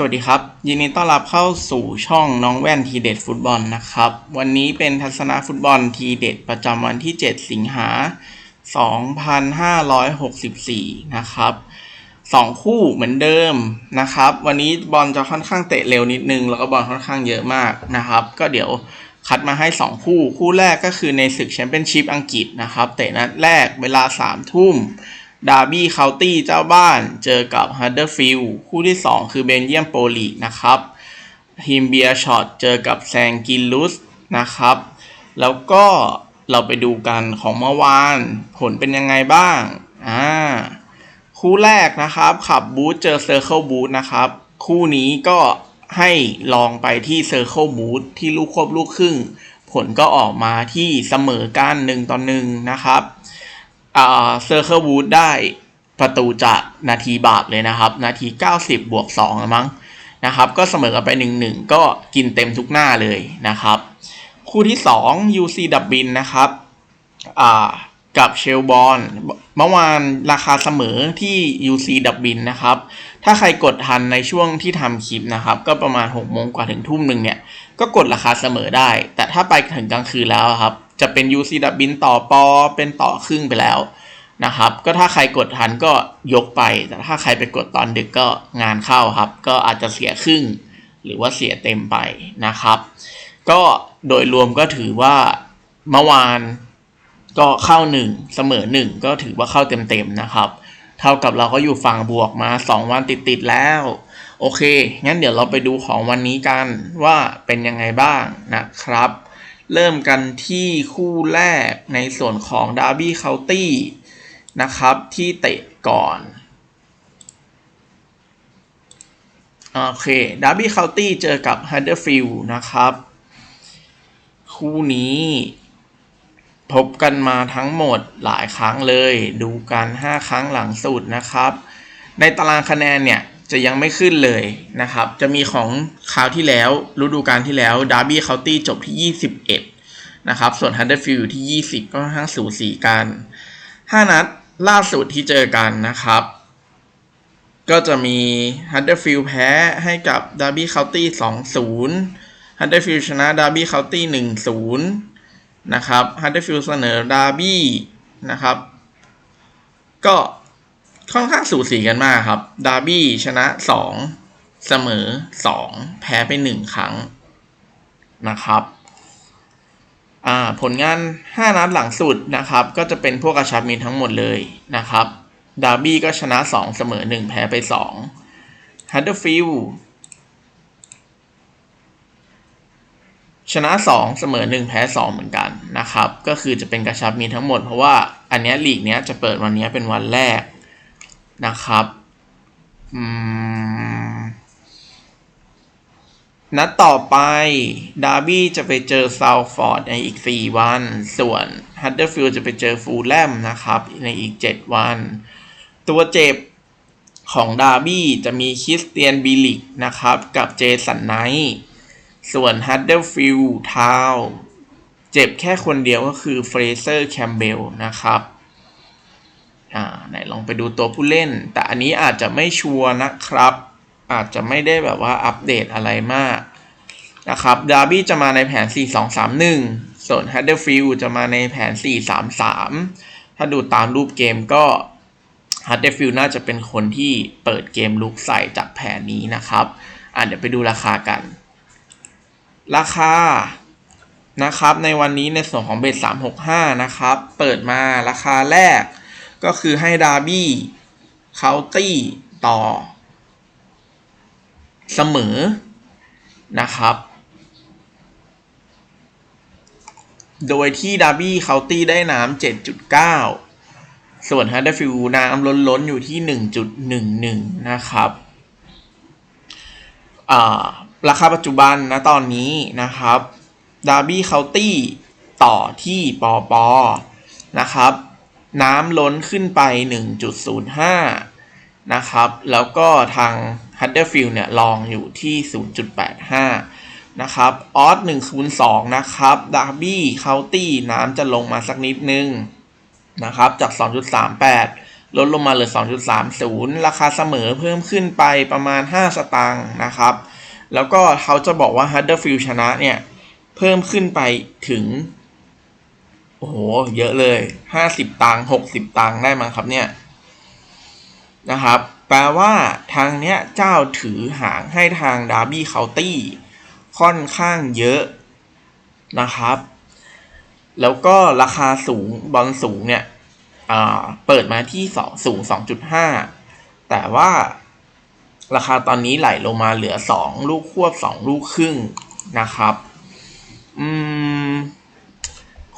สวัสดีครับ ยินดีต้อนรับเข้าสู่ช่องน้องแว่นทีเด็ดฟุตบอลนะครับ วันนี้เป็นทัศนะฟุตบอลทีเด็ดประจำวันที่ 7 สิงหา 2564 นะครับสองคู่เหมือนเดิมนะครับ วันนี้บอลจะค่อนข้างเตะเร็วนิดนึง แล้วก็บอลค่อนข้างเยอะมากนะครับ ก็เดี๋ยวคัดมาให้ 2 คู่ คู่แรกก็คือในศึกแชมเปี้ยนชิพอังกฤษนะครับ เตะนัดแรกเวลา 3 ทุ่ม ดาร์บี้เคานตี้เจ้าบ้านเจอกับฮัตเดอร์ฟิลด์คู่ที่ 2 คือเบนเยียมโปลีนะครับทีมเบียร์ช็อตเจอกับแซงกินลุสนะครับ แล้วก็เราไปดูกันของเมื่อวาน ผลเป็นยังไงบ้างอ่าคู่แรกนะครับ ขับบูธเจอเซอร์เคิลบูธนะครับ คู่นี้ก็ให้ลองไปที่เซอร์เคิลบูธที่ลูกควบลูกครึ่ง ผลก็ออกมาที่เสมอกันหนึ่งต่อหนึ่งนะครับ เซอร์เคิลวูดได้ประตูจากนาทีบาปเลยนะครับ นาที 90 บวก2มั้งนะครับ ก็เสมอกันไป 1-1 ก็กินเต็มทุกหน้าเลยนะครับ คู่ที่ 2 UC ดับบินนะครับกับเชลบอลเมื่อวานราคาเสมอที่ UC ดับบินนะครับ ถ้าใครกดทันในช่วงที่ทำคลิปนะครับ ก็ประมาณ6โมงกว่าถึงทุ่มหนึ่งเนี่ย ก็กดราคาเสมอได้ แต่ถ้าไปถึงกลางคืนแล้วครับ จะเป็น UC ดับบินต่อปอเป็นต่อครึ่งไปแล้วนะครับ ก็ถ้าใครกดทันก็ยกไป แต่ถ้าใครไปกดตอนดึกก็งานเข้าครับ ก็อาจจะเสียครึ่ง หรือว่าเสียเต็มไปนะครับ ก็โดยรวมก็ถือว่าเมื่อวานก็เข้าหนึ่งเสมอหนึ่งก็ถือว่าเข้าเต็มๆนะครับ เท่ากับเราก็อยู่ฝั่งบวกมา 2 วันติดๆแล้ว โอเค งั้นเดี๋ยวเราไปดูของวันนี้กันว่าเป็นยังไงบ้างนะครับ เริ่มกันที่คู่แรกในส่วนของดาร์บี้เคานตี้นะครับ ที่เตะก่อน โอเคดาร์บี้เคานตี้เจอกับฮันเดอร์ฟิลด์นะครับ คู่นี้พบกันมาทั้งหมดหลายครั้งเลย ดูกัน 5 ครั้งหลังสุดนะครับ ในตารางคะแนนเนี่ย จะยังไม่ขึ้นเลยนะครับ จะมีของคราวที่แล้วฤดูกาลที่แล้วดาร์บี้เคาน์ตี้จบที่ 21 นะครับ ส่วนฮันเดอร์ฟิลด์ที่ 20 ก็ค่อนข้างสูสีกัน 5 นัดล่าสุดที่เจอกันนะครับ ก็จะมีฮันเดอร์ฟิลด์แพ้ให้กับดาร์บี้เคาน์ตี้2-0ฮันเดอร์ฟิลด์ชนะดาร์บี้เคาน์ตี้1-0นะครับฮันเดอร์ฟิลด์เสนอดาร์บี้นะครับ ก็ ค่อนข้างสูสีกันมากครับ ดาร์บี้ชนะ2เสมอ2แพ้ไป1ครั้งนะครับผลงาน 5 นัดหลังสุดนะครับ ก็จะเป็นพวกกระชับมิตรทั้งหมดเลยนะครับ ดาร์บี้ก็ชนะ 2 เสมอ 1 แพ้ไป2ฮันเดอร์ฟิลชนะ 2 เสมอ 1 แพ้ 2 เหมือนกันนะครับ ก็คือจะเป็นกระชับมีทั้งหมดเพราะว่าอันนี้ลีกเนี้ยจะเปิดวันนี้เป็นวันแรก นะครับนัดต่อไป ดาร์บี้จะไปเจอซาวฟอร์ดในอีก 4 วัน ส่วนฮัตเดอร์ฟิลด์จะไปเจอฟูลแลมนะครับ ในอีก 7 วัน ตัวเจ็บของดาร์บี้จะมีคริสเตียนบิลิกนะครับ กับเจสันไนท์ส่วนฮัตเดอร์ฟิลด์ทาวเจ็บแค่คนเดียวก็คือเฟรเซอร์แคมเบลนะครับ อ่าไหนลองไปดูตัวผู้เล่น แต่อันนี้อาจจะไม่ชัวร์นะครับ อาจจะไม่ได้แบบว่าอัปเดตอะไรมากนะครับดาร์บี้จะมาในแผน 4-2-3-1 ส่วนฮัตเดอร์ฟิลจะมาในแผน 4-3-3 ถ้าดูตามรูปเกมก็ฮัตเดอร์ฟิลน่าจะเป็นคนที่เปิดเกมลุกใส่จากแผนนี้นะครับอ่าเดี๋ยวไปดูราคากัน ราคานะครับในวันนี้ในส่วนของเบส365 นะครับ เปิดมาราคาแรก ก็คือให้ดาร์บี้เคาน์ตี้ต่อ เสมอนะครับ โดยที่ดาร์บี้เคาน์ตี้ได้น้ำ7.9 ส่วนฮัตเดอร์ฟิลน้ำล้นล้นอยู่ที่ 1.11 นะครับราคาปัจจุบันนะตอนนี้นะครับดาร์บี้เคาน์ตี้ต่อที่ปอปอนะครับ น้ำล้นขึ้นไป 1.05 นะครับ แล้วก็ทางฮัตเดอร์ฟิลเนี่ยลองอยู่ที่ 0.85 นะครับ ออส1คูณ2นะครับดาร์บี้เคาน์ตี้น้ำจะลงมาสักนิดนึงนะครับ จาก 2.38 ลดลงมาเหลือ 2.30 ราคาเสมอเพิ่มขึ้นไปประมาณ 5 สตางค์นะครับ แล้วก็เขาจะบอกว่า Huddersfield ชนะเนี่ย เพิ่มขึ้นไปถึง โอ้โห เยอะเลย50ตังค์60ตังค์ได้มั้งครับเนี่ย นะครับ แปลว่าทางเนี้ยเจ้าถือหางให้ทางดาร์บี้เคาน์ตี้ค่อนข้างเยอะนะครับ แล้วก็ราคาสูงบอลสูงเนี่ยเปิดมาที่สองสูง 2.5 แต่ว่าราคาตอนนี้ไหลลงมาเหลือ 2 ลูกควบ 2 ลูกครึ่งนะครับ อืม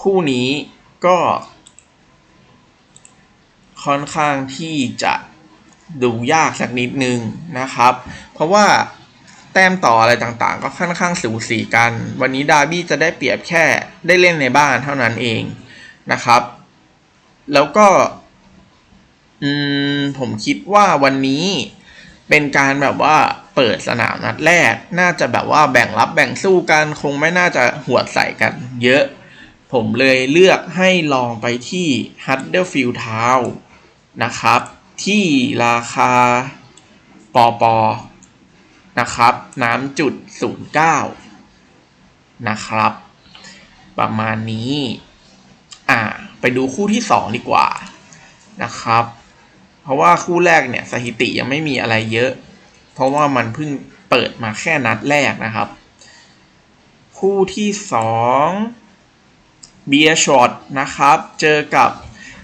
คู่นี้ก็ค่อนข้างที่จะดูยากสักนิดนึงนะครับ เพราะว่าแต้มต่ออะไรต่างๆ ก็ค่อนข้างสูสีกัน วันนี้ดาร์บี้จะได้เปรียบแค่ได้เล่นในบ้านเท่านั้นเองนะครับ แล้วก็อืมผมคิดว่าวันนี้เป็นการแบบว่าเปิดสนามนัดแรก น่าจะแบบว่าแบ่งรับแบ่งสู้กัน คงไม่น่าจะหัวใส่กัน เยอะ ผมเลยเลือกให้ลองไปที่ Huddersfield Town นะครับ ที่ราคาปอปอนะครับ น้ำจุดศูนย์เก้านะครับ ประมาณนี้ อ่า ไปดูคู่ที่สองดีกว่านะครับ เพราะว่าคู่แรกเนี่ยสถิติยังไม่มีอะไรเยอะ เพราะว่ามันเพิ่งเปิดมาแค่นัดแรกนะครับ คู่ที่สอง เบียช็อตนะครับ เจอกับ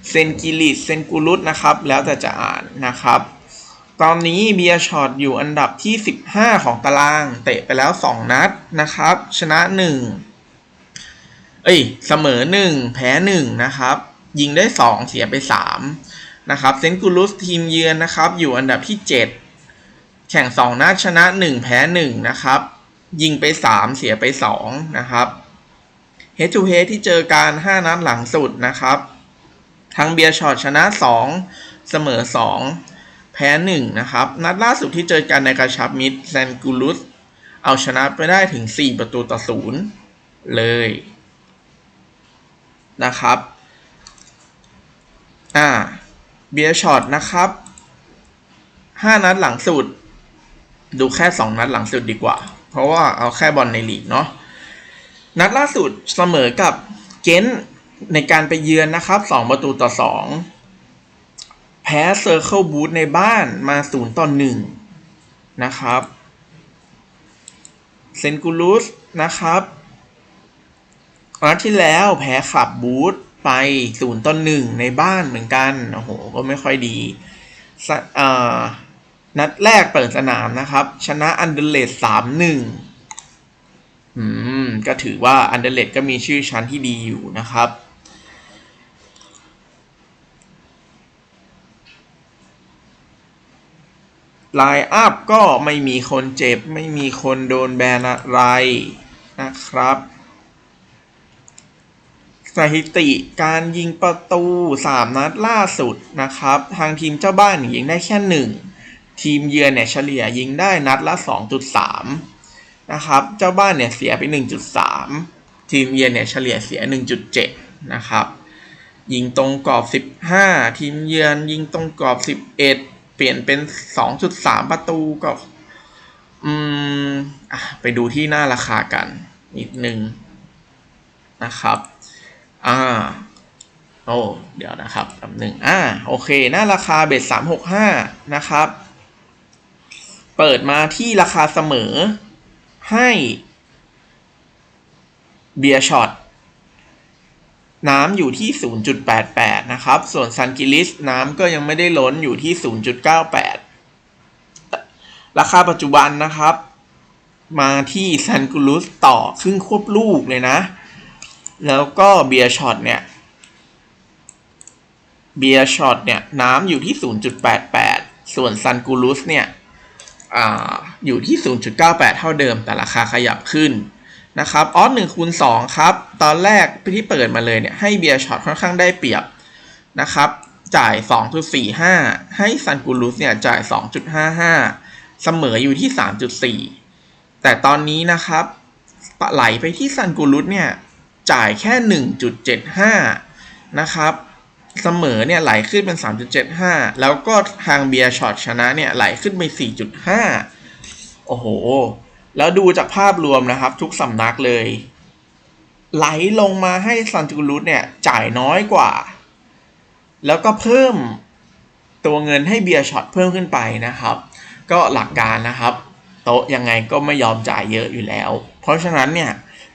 เซนกิลิสเซนกูรุตนะครับ แล้วแต่จะอ่านนะครับ ตอนนี้เบียช็อตอยู่อันดับที่ 15 ของตาราง เตะไปแล้ว 2 นัดนะครับ ชนะ 1 เอ้ย เสมอ 1 แพ้ 1 นะครับ ยิงได้ 2 เสียไป 3 นะครับ เซนกูรุสทีมเยือนนะครับ อยู่อันดับที่ 7 แข่ง 2 นัดชนะ 1 แพ้ 1 นะครับ ยิงไป 3 เสียไป 2 นะครับ Head to h e a ที่เจอการ 5 นัดหลังสุดนะครับทางเบียร์ช็อตชนะ 2 เสมอ 2 แพ้ 1 นะครับ นัดล่าสุดที่เจอกันในกระชับมิดแซนกูลุสเอาชนะไปได้ถึง 4 ประตูต่อ 0 เลยนะครับอ่าเบียร์ช็อตนะครับ 5 นัดหลังสุด ดูแค่ 2 นัดหลังสุดดีกว่า เพราะว่าเอาแค่บอลในลีกเนาะ นัดล่าสุดเสมอกับเกนในการไปเยือนนะครับ 2 ประตูต่อ 2 แพ้เซอร์เคิลบูธในบ้านมา 0 ต่อ 1 นะครับ เซนกูลูสนะครับนัดที่แล้วแพ้ขับบูธไป 0 ต่อ 1 ในบ้านเหมือนกัน โอ้โห ก็ไม่ค่อยดีนัดแรกเปิดสนามนะครับ ชนะอันเดเลดสามหนึ่งอืม ก็ถือว่าอันเดอร์เลดก็มีชื่อชั้นที่ดีอยู่นะครับไลน์อัพก็ไม่มีคนเจ็บ ไม่มีคนโดนแบนอะไรนะครับ สถิติการยิงประตู 3 นัดล่าสุดนะครับ ทางทีมเจ้าบ้านยิงได้แค่ 1 ทีมเยือนเนี่ยเฉลี่ยยิงได้นัดละ 2.3 นะครับ เจ้าบ้านเนี่ยเสียไป 1.3 ทีมเยือนเนี่ยเฉลี่ยเสีย 1.7 นะครับ ยิงตรงกรอบ 15 ทีมเยือนยิงตรงกรอบ 11 เปลี่ยนเป็น 2.3 ประตูก็อืมไปดูที่หน้าราคากันนิดนึงนะครับอ่าโอ้เดี๋ยวนะครับแป๊บหนึ่งอ่าโอเค หน้าราคาเบ็ด365 นะครับ เปิดมาที่ราคาเสมอ ให้เบียร์ช็อตน้ำอยู่ที่ 0.88 นะครับ ส่วนซันกิลิสน้ำก็ยังไม่ได้ล้นอยู่ที่ 0.98 ราคาปัจจุบันนะครับ มาที่ซันกุลุสต่อครึ่งควบลูกเลยนะ แล้วก็เบียร์ช็อตเนี่ย เบียร์ช็อตเนี่ย น้ำอยู่ที่ 0.88 ส่วนซันกูลุสเนี่ย ออยู่ที่ 0.98 เท่าเดิม แต่ราคาขยับขึ้นนะครับออสหนึ่งคูณสองครับ ตอนแรกที่เปิดมาเลยเนี่ยให้เบียร์ช็อตค่อนข้างได้เปรียบนะครับ จ่าย 2.45 ให้ซันกูลุสเนี่ยจ่าย 2.55 เสมออยู่ที่ 3.4 แต่ตอนนี้นะครับไหลไปที่ซันกูลุสเนี่ยจ่ายแค่ 1.75 นะครับ เสมอเนี่ยไหลขึ้นเป็น 3.75 แล้วก็ทางเบียร์ช็อตชนะเนี่ยไหลขึ้นไป 4.5 โอ้โห แล้วดูจากภาพรวมนะครับ ทุกสำนักเลย ไหลลงมาให้ซันจูรุสเนี่ยจ่ายน้อยกว่า แล้วก็เพิ่มตัวเงินให้เบียร์ช็อตเพิ่มขึ้นไปนะครับ ก็หลักการนะครับ โต๊ะยังไงก็ไม่ยอมจ่ายเยอะอยู่แล้ว เพราะฉะนั้นเนี่ย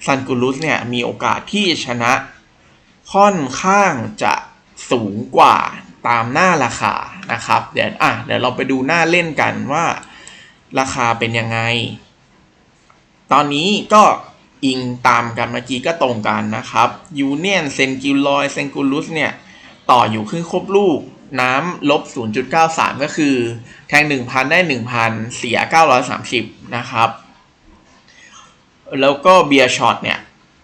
ซันกูรุสเนี่ยมีโอกาสที่ชนะค่อนข้างจะ สูงกว่าตามหน้าราคานะครับ เดี๋ยวอะเดี๋ยวเราไปดูหน้าเล่นกันว่าราคาเป็นยังไง ตอนนี้ก็อิงตามกันเมื่อกี้ก็ตรงกันนะครับยูเนียนเซนกิลลอยเซนกูลุสเนี่ยต่ออยู่ครึ่งครบลูกน้ำลบ 0.93 ก็คือ แทง 1,000 ได้ 1,000 เสีย 930 นะครับ แล้วก็เบียร์ช็อตเนี่ย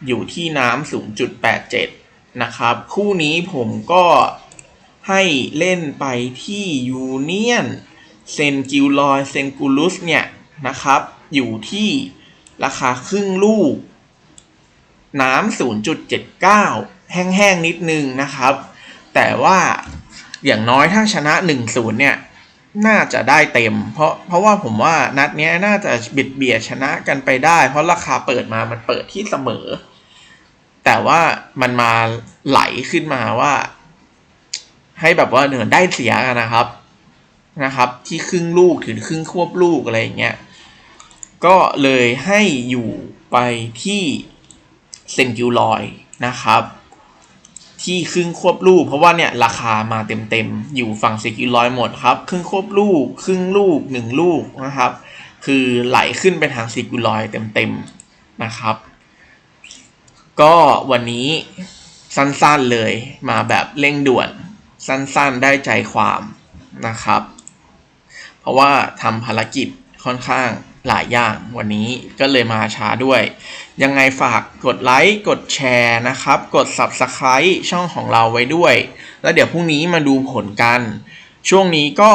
อยู่ที่น้ำ0.87 นะครับ คู่นี้ผมก็ให้เล่นไปที่ยูเนียนเซนกิลลอยเซนกูลุสเนี่ยนะครับ อยู่ที่ราคาครึ่งลูก น้ำ 0.79 แห้งๆ นิดนึงนะครับ แต่ว่าอย่างน้อยถ้าชนะ 1-0 เนี่ย น่าจะได้เต็ม เพราะเพราะว่าผมว่านัดเนี้ยน่าจะบิดเบียดชนะกันไปได้ เพราะราคาเปิดมามันเปิดที่เสมอ แต่ว่ามันมาไหลขึ้นมาว่า ให้แบบว่าเหนือได้เสียกันนะครับนะครับ ที่ครึ่งลูกถึงครึ่งควบลูกอะไรอย่างเงี้ยก็เลยให้อยู่ไปที่เซนกิวลอยนะครับ ที่ครึ่งควบลูก เพราะว่าเนี่ยราคามาเต็มๆ อยู่ฝั่งเซกิวลอยหมดครับ ครึ่งควบลูก ครึ่งลูกหนึ่งลูกนะครับ คือไหลขึ้นไปทางเซกิวลอยเต็มๆนะครับ ก็วันนี้สั้นๆเลยมาแบบเร่งด่วน สั้นๆได้ใจความนะครับ เพราะว่าทำภารกิจค่อนข้างหลายอย่างวันนี้ก็เลยมาช้าด้วย ยังไงฝากกดไลค์กดแชร์นะครับ กด Subscribe ช่องของเราไว้ด้วย แล้วเดี๋ยวพรุ่งนี้มาดูผลกัน ช่วงนี้ก็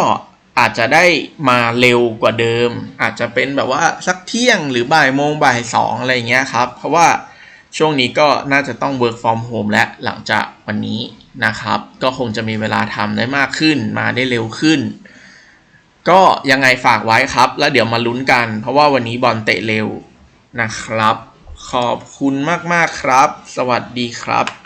อาจจะได้มาเร็วกว่าเดิม อาจจะเป็นแบบว่าสักเที่ยงหรือบ่ายโมงบ่ายสองอะไรอย่างเงี้ยครับ เพราะว่า ช่วงนี้ก็น่าจะต้อง work from home และหลังจากวันนี้นะครับ ก็คงจะมีเวลาทำได้มากขึ้นมาได้เร็วขึ้น ก็ยังไงฝากไว้ครับ แล้วเดี๋ยวมาลุ้นกัน เพราะว่าวันนี้บอลเตะเร็วนะครับ ขอบคุณมาก ๆ ครับ สวัสดีครับ